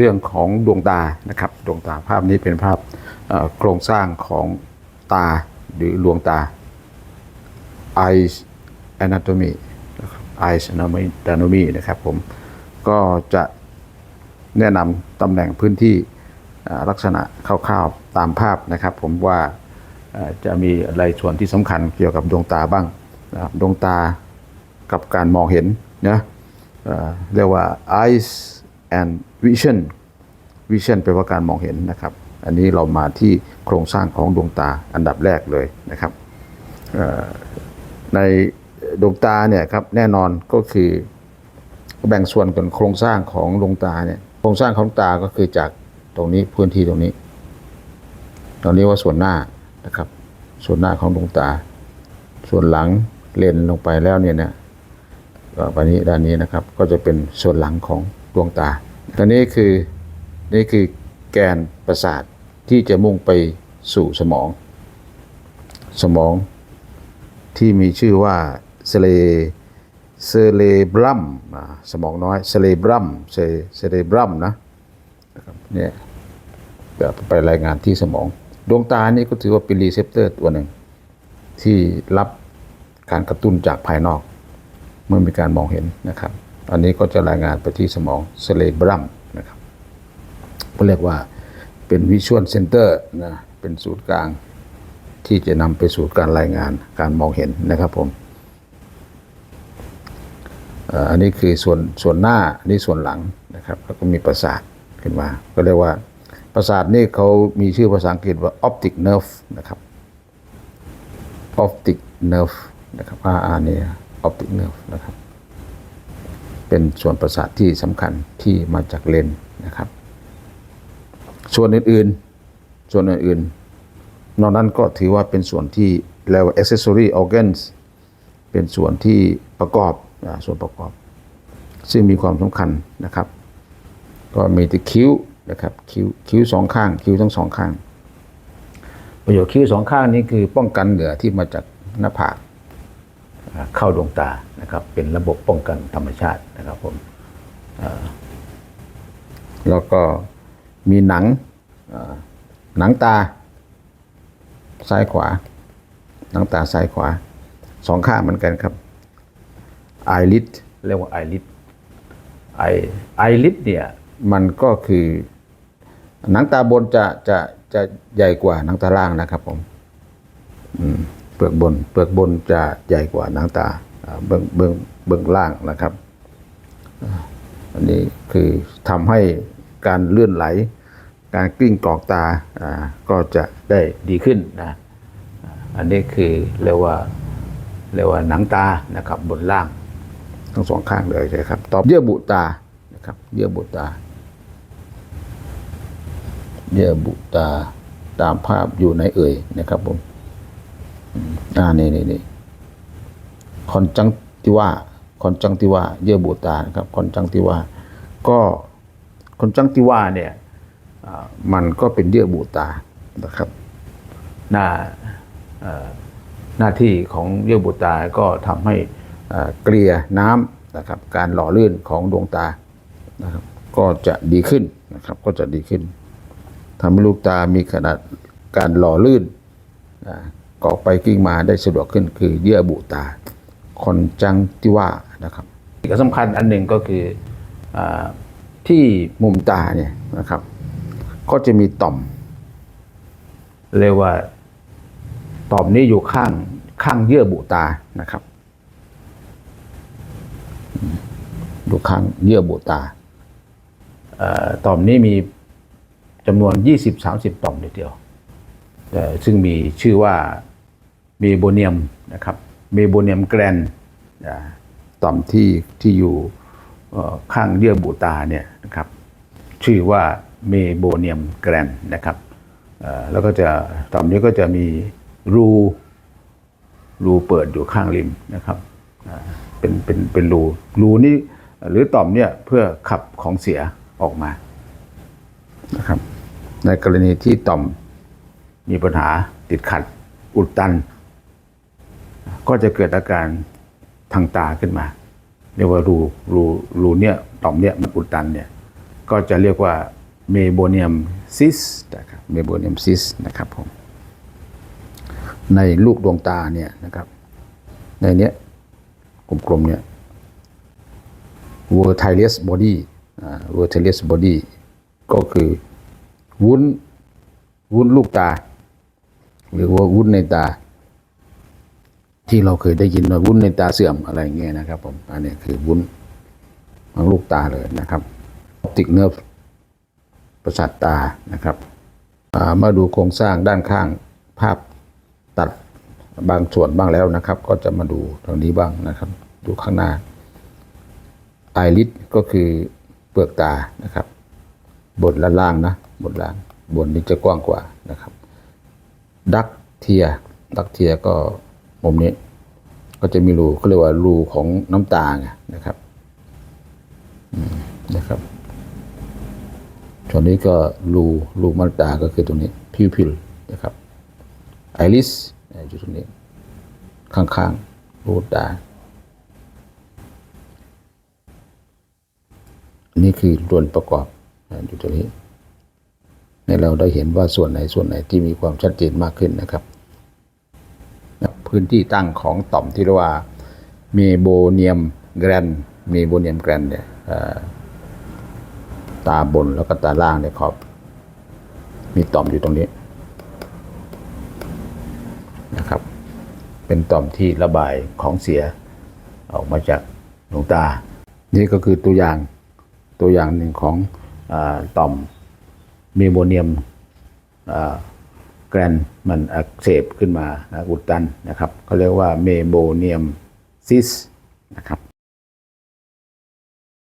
เรื่องของดวงตานะครับดวงตาภาพนี้เป็นภาพโครงสร้างของตาหรือดวงตา eyes anatomy eyes anatomy นะครับผมก็จะแนะนำตำแหน่งพื้นที่ลักษณะคร่าวๆตามภาพนะครับ ผมว่าจะมีอะไรส่วนที่สำคัญเกี่ยวกับดวงตาบ้างนะครับดวงตากับการมองเห็นนะเรียกว่า eyes and vision vision แปลว่าการมองเห็นนะครับ อันนี้เรามาที่โครงสร้างของดวงตาอันดับแรกเลยนะครับในดวงตาเนี่ยครับแน่นอนก็คือแบ่งส่วนกันโครงสร้างของดวงตาเนี่ยโครงสร้างของตาก็คือจากตรงนี้พื้นที่ตรงนี้ตรงนี้ว่าส่วนหน้านะครับ ส่วนหน้าของดวงตา ส่วนหลังเลนลงไปแล้วเนี่ยนะก็ไปนี้ด้านนี้นะครับก็จะเป็นส่วนหลังของ ดวงตา ตอนนี้คือนี่คือแกนประสาทที่จะมุ่งไปสู่สมอง สมองที่มีชื่อว่าเซเลเซเลบรัมสมองน้อยเซเลบรัมเซเซเลบรัมนะเนี่ยจะไปรายงานที่สมอง ดวงตานี่ก็ถือว่าเป็นรีเซพเตอร์ตัวหนึ่ง ที่รับการกระตุ้นจากภายนอก เมื่อมีการมองเห็นนะครับ อันนี้ก็จะรายงานไปที่สมองเซเลบรัมนะครับเขาเรียกว่าเป็นวิชวลเซนเตอร์นะเป็นศูนย์กลางที่จะนำไปสู่การรายงานการมองเห็นนะครับผมอันนี้คือส่วนส่วนหน้านนี้ส่วนหลังนะครับแล้วก็มีประสาทขึ้นมา ก็เรียกว่าประสาทนี่เขามีชื่อภาษาอังกฤษว่า optic nerve นะครับ optic nerve นะครับ RR เนี่ย optic nerve นะครับ เป็นส่วนประสาทที่สำคัญที่มาจากเลนนะครับ ส่วนอื่นๆ ส่วนอื่นๆ นอกนั้นก็ถือว่าเป็นส่วนที่เรียกว่า accessory organs เป็นส่วนที่ประกอบส่วนประกอบ ซึ่งมีความสำคัญนะครับ ก็มีที่คิ้วนะครับคิ้วคิ้วสองข้าง คิ้วทั้งสองข้าง ประโยชน์คิ้วสองข้างนี้คือป้องกันเหงื่อที่มาจากหน้าผากเข้าดวงตา นะครับเป็นระบบป้องกันธรรมชาตินะครับผมแล้วก็มีหนังหนังตา ซ้ายขวา หนังตาซ้ายขวาสองข้างเหมือนกันครับไอริดเรียกว่าไอริดไอไอริดเนี่ยมันก็คือหนังตาบนจะจะจะใหญ่กว่าหนังตาล่างนะครับผมเปลือกบนเปลือกบนจะใหญ่กว่าหนังตา เบื้องเบื้องเบื้องล่างนะครับ อันนี้คือทำให้การเลื่อนไหล การกลิ้งกรอกตาก็จะได้ดีขึ้นนะอันนี้คือเรียกว่าเรียกว่าหนังตานะครับบนล่างทั้งสองข้างเลยนะครับต่อเยื่อบุตานะครับเยื่อบุตา เยื่อบุตาตามภาพอยู่ในเอ่ยนะครับผมอ่านี่นี่นี่ คอนจังติวาคอนจังติวาเยื่อบุตานะครับคอนจังติวาก็คอนจังติวาเนี่ยมันก็เป็นเยื่อบุตานะครับหน้าหน้าที่ของเยื่อบุตาก็ทำให้เกลี่ยน้ำนะครับ การหล่อลื่นของดวงตานะครับ ก็จะดีขึ้นนะครับ ก็จะดีขึ้นทำให้ลูกตามีขนาดการหล่อลื่นอ่ากอกไปกิ้งมาได้สะดวกขึ้นคือเยื่อบุตา คอนจังติว่านะครับอีกสำคัญอันหนึ่งก็คืออที่มุมตาเนี่ยนะครับ ก็จะมีต่อม เรียกว่าต่อมนี้อยู่ข้างข้างเยื่อบุตานะครับอืมอยู่ข้างเยื่อบุตาต่อมนี้มีจำนวน 20-30 ต่อมเลยทีเดียว ซึ่งมีชื่อว่าเมโบเนียมนะครับ เมโบเนียมแกรนต่อมที่ที่อยู่ข้างเยื่อบุตาเนี่ยนะครับชื่อว่าเมโบเนียมแกรนนะครับแล้วก็จะต่อมนี้ก็จะมีรูรูเปิดอยู่ข้างริมนะครับเป็นเป็นเป็นรูรูนี้หรือต่อมเนี่ยเพื่อขับของเสียออกมานะครับในกรณีที่ต่อมมีปัญหาติดขัดอุดตัน ก็จะเกิดอาการทางตาขึ้นมา เรียกว่ารูรูรูเนี่ยต่อมเนี่ยมันอุดตันเนี่ยก็จะเรียกว่าเมโบเนียมซิสนะครับเมโบเนียมซิสนะครับผมในลูกดวงตาเนี่ยนะครับ ในเนี้ยกลมๆเนี่ย vertilius body อ่า vertilius body ก็คือวุ้นวุ้นลูกตา หรือว่าวุ้นในตา ที่เราเคยได้ยินว่าวุ้นในตาเสื่อมอะไรเงี้ยนะครับ ผมอันนี้คือวุ้นของลูกตาเลยนะครับออปติกเนิร์ฟประสาทตานะครับอ่ามาดูโครงสร้างด้านข้างภาพตัดบางส่วนบ้างแล้วนะครับ ก็จะมาดูตรงนี้บ้างนะครับ ดูข้างหน้าไอริสก็คือเปลือกตานะครับ บนและล่างนะบนล่างบนนี้จะกว้างกว่านะครับ ดักเทียดักเทียก็ มุมนี้ก็จะมีรูเขาเรียกว่ารูของน้ำตาไงนะครับนะครับส่วนนี้ก็รูรูมันตาก็คือตรงนี้พิวพิลนะครับไอริสอยู่ตรงนี้ ข้างๆรูตาอันนี้คือส่วนประกอบอยู่ตรงนี้ให้เราได้เห็นว่าส่วนไหนส่วนไหนที่มีความชัดเจนมากขึ้นนะครับ พื้นที่ตั้งของต่อมที่เรียกว่าเมโบเนียมแกรนเมโบเนียมแกรนเนี่ยตาบนแล้วก็ตาล่างเนี่ยขอบมีต่อมอยู่ตรงนี้นะครับ เป็นต่อมที่ระบายของเสียออกมาจากดวงตา นี่ก็คือตัวอย่างตัวอย่างหนึ่งของอต่อมเมโบเนียม แกรนมันอักเสบขึ้นมานะอุดตันนะครับเขาเรียกว่าเมโบเนียมซิสนะครับ